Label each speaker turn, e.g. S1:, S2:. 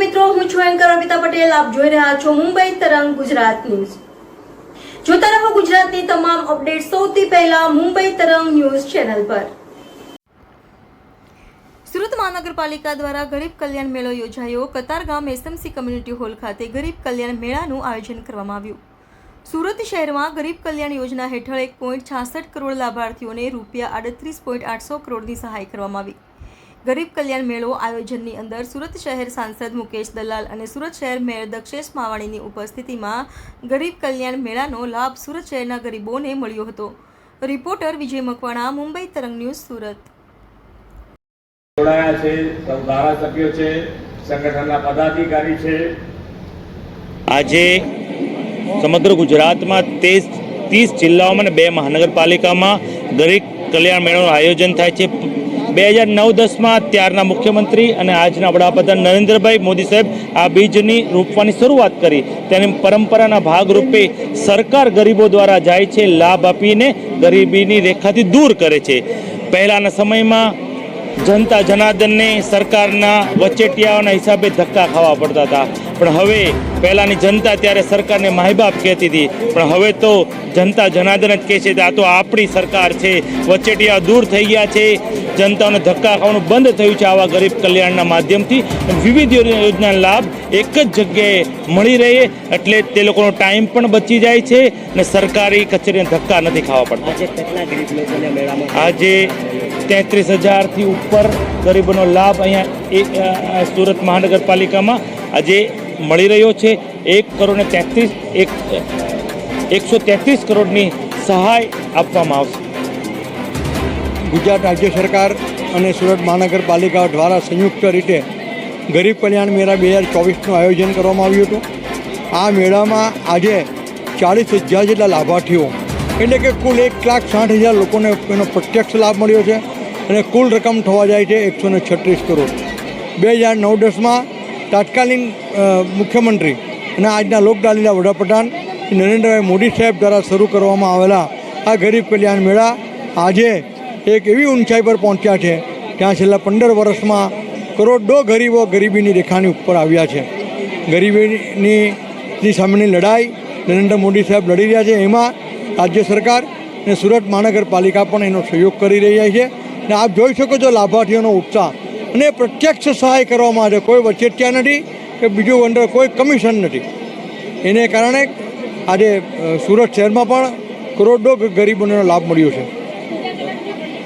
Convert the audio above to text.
S1: મિત્રો, હું છું એન્કર અમિતા પટેલ. આપ જોઈ રહ્યા છો મુંબઈ તરંગ ગુજરાત ન્યૂઝ. જોતા રહો ગુજરાતની તમામ અપડેટ સૌથી પહેલા મુંબઈ તરંગ ન્યૂઝ ચેનલ પર. સુરત મહાનગરપાલિકા દ્વારા ગરીબ કલ્યાણ મેળો યોજાયો. કતારગામ એસએમસી કમ્યુનિટી હોલ ખાતે ગરીબ કલ્યાણ મેળાનું આયોજન કરવામાં આવ્યું. સુરત શહેરમાં ગરીબ કલ્યાણ યોજના હેઠળ એક પોઈન્ટ છાસઠ કરોડ લાભાર્થીઓને રૂપિયા આડત્રીસ પોઈન્ટ આઠસો કરોડની સહાય કરવામાં આવી. ગરીબ કલ્યાણ મેળો આયોજનની અંદર સુરત શહેર સાંસદ મુકેશ દલાલ અને સુરત શહેર મેયર દક્ષેશ માવાણીની ઉપસ્થિતિમાં ગરીબ કલ્યાણ મેળાનો લાભ સુરત શહેરના ગરીબોને મળ્યો હતો. રિપોર્ટર વિજય મકવાણા મુંબઈ તરંગ ન્યૂઝ સુરત.
S2: જોડાયા છે સૌ ધારાસભ્યો છે સંગઠનના પદાધિકારી છે.
S3: આજે સમગ્ર ગુજરાતમાં તેસ ત્રીસ જિલ્લાઓમાં અને બે મહાનગરપાલિકામાં ગરીબ કલ્યાણ મેળાનું આયોજન થાય છે. બે હજાર નવ દસમાં ત્યારના મુખ્યમંત્રી અને આજના વડાપ્રધાન નરેન્દ્રભાઈ મોદી સાહેબ આ બીજની રોપવાની શરૂઆત કરી. તેની પરંપરાના ભાગરૂપે સરકાર ગરીબો દ્વારા જાય છે, લાભ આપીને ગરીબીની રેખાથી દૂર કરે છે. પહેલાંના સમયમાં જનતા જનાર્દનને સરકારના વચેટિયાઓના હિસાબે ધક્કા ખાવા પડતા હતા. પણ હવે પહેલાંની જનતા ત્યારે સરકારને માહીબાપ કહેતી હતી. પણ હવે તો જનતા જનાર્દન જ કહે છે કે આ તો આપણી સરકાર છે. વચેટિયા દૂર થઈ ગયા છે. જનતાઓને ધક્કા ખાવાનું બંધ થયું છે આવા ગરીબ કલ્યાણના માધ્યમથી. વિવિધ યોજનાના લાભ એક જ જગ્યાએ મળી રહે એટલે તે લોકોનો ટાઈમ પણ બચી જાય છે અને સરકારી કચેરીને ધક્કા નથી ખાવા પડતા.
S4: આજે
S3: તેત્રીસ હજારથી ઉપર ગરીબોનો લાભ અહીંયા એક સુરત મહાનગરપાલિકામાં આજે મળી રહ્યો છે. એક કરોડ ને તેત્રીસ, એક, એકસો તેત્રીસ કરોડની સહાય આપવામાં આવશે.
S5: ગુજરાત રાજ્ય સરકાર અને સુરત મહાનગરપાલિકા દ્વારા સંયુક્ત રીતે ગરીબ કલ્યાણ મેળા બે હજાર ચોવીસનું આયોજન કરવામાં આવ્યું હતું. આ મેળામાં આજે ચાળીસ હજાર જેટલા લાભાર્થીઓ, એટલે કે કુલ એક લાખ સાઠ હજાર લોકોને એનો પ્રત્યક્ષ લાભ મળ્યો છે. અને કુલ રકમ થવા જાય છે એકસો ને છત્રીસ કરોડ. બે હજાર નવ દસમાં તાત્કાલિક મુખ્યમંત્રી અને આજના લોકડાલીના વડાપ્રધાન નરેન્દ્રભાઈ મોદી સાહેબ દ્વારા શરૂ કરવામાં આવેલા આ ગરીબ કલ્યાણ મેળા આજે એક એવી ઊંચાઈ પર પહોંચ્યા છે, ત્યાં છેલ્લા પંદર વર્ષમાં કરોડો ગરીબો ગરીબીની રેખાની ઉપર આવ્યા છે. ગરીબીની સામેની લડાઈ નરેન્દ્ર મોદી સાહેબ લડી રહ્યા છે. એમાં રાજ્ય સરકાર અને સુરત મહાનગરપાલિકા પણ એનો સહયોગ કરી રહ્યા છે. અને આપ જોઈ શકો છો લાભાર્થીઓનો ઉત્સાહ. અને પ્રત્યક્ષ સહાય કરવામાં આવે કોઈ વચેટિયા નથી કે બીજું અંદર કોઈ કમિશન નથી. એને કારણે આજે સુરત શહેરમાં પણ કરોડો ગરીબોને લાભ મળ્યો છે.